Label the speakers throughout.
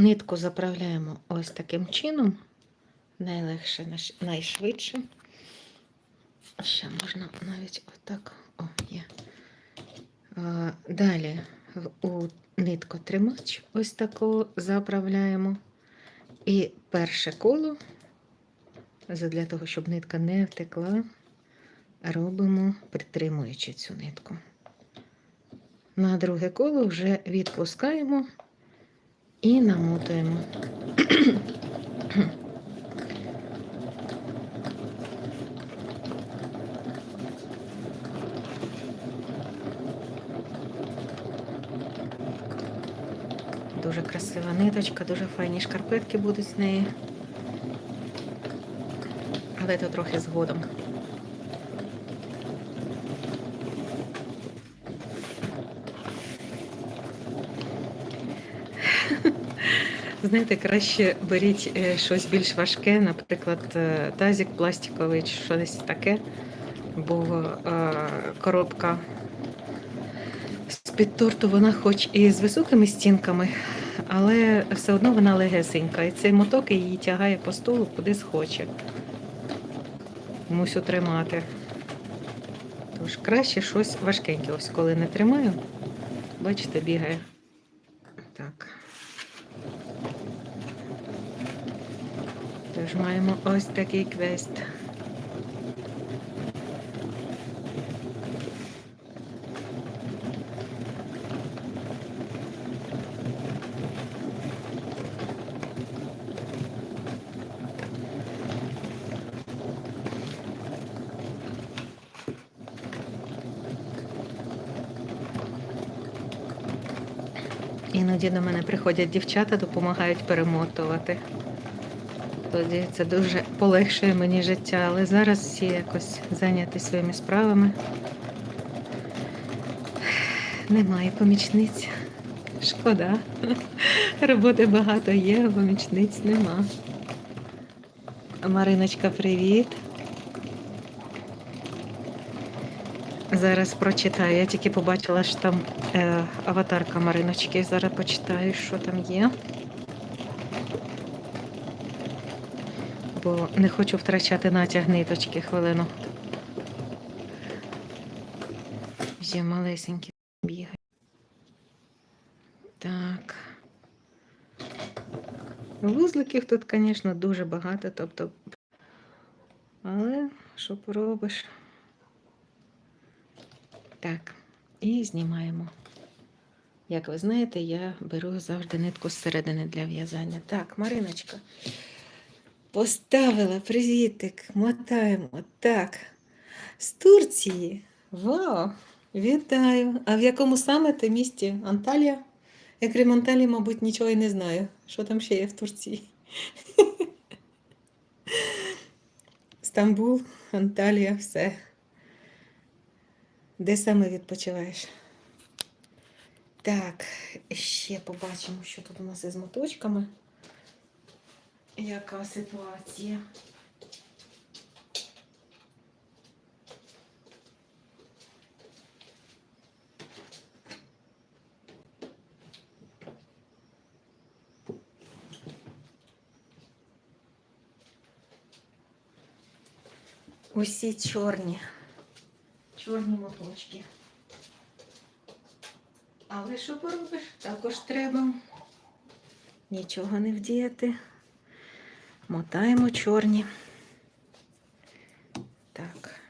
Speaker 1: Нитку заправляємо ось таким чином. Найлегше, найшвидше. Ще можна навіть отак. О, є. Далі у нитку тримач ось таку заправляємо. І перше коло, для того, щоб нитка не втекла, робимо притримуючи цю нитку. На друге коло вже відпускаємо і намотуємо. Дуже красива ниточка, дуже файні шкарпетки будуть з неї. Але то трохи згодом. Знаєте, краще беріть е, щось більш важке, наприклад, е, тазик пластиковий чи щось таке, бо е, коробка з-під торту вона хоч і з високими стінками, але все одно вона легесенька. І цей моток її тягає по столу куди схоче. Мусю тримати. Тож краще щось важкеньке. Ось коли не тримаю, бачите, бігає. Так. Тож маємо ось такий квест. Іноді до мене приходять дівчата, допомагають перемотувати. Тоді це дуже полегшує мені життя, але зараз всі якось зайняті своїми справами. Немає помічниць. Шкода. Роботи багато є, а помічниць нема. Мариночка, привіт. Зараз прочитаю. Я тільки побачила, що там е, аватарка Мариночки. Зараз почитаю, що там є. Бо не хочу втрачати натяг ниточки хвилину. Є малесенькі бігає. Так. Вузликів тут, звісно, дуже багато, тобто. Але що поробиш? Так, і знімаємо. Як ви знаєте, я беру завжди нитку зсередини для в'язання. Так, Мариночка. Поставила привітик, мотаємо. Так. З Турції. Вау! Вітаю! А в якому саме ти місті? Анталія? Я крім Анталії, мабуть, нічого і не знаю. Що там ще є в Турції? Стамбул, Анталія, все. Де саме відпочиваєш? Так, ще побачимо, що тут у нас із моточками. Яка ситуація? Усі чорні, чорні моточки. Але що поробиш? Також треба нічого не вдіяти. Мотаємо чорні. Так.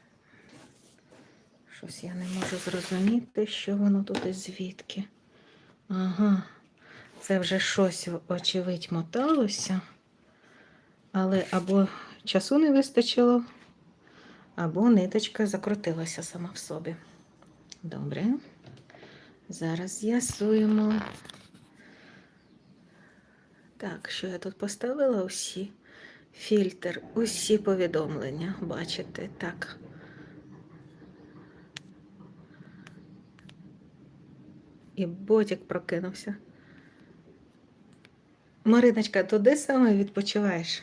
Speaker 1: Щось я не можу зрозуміти, що воно тут і звідки. Ага, це вже щось, очевидь, моталося. Але або часу не вистачило, або ниточка закрутилася сама в собі. Добре. Зараз з'ясуємо. Так, що я тут поставила усі фільтр, усі повідомлення. Бачите, так. І ботик прокинувся. Мариночка, то де саме відпочиваєш?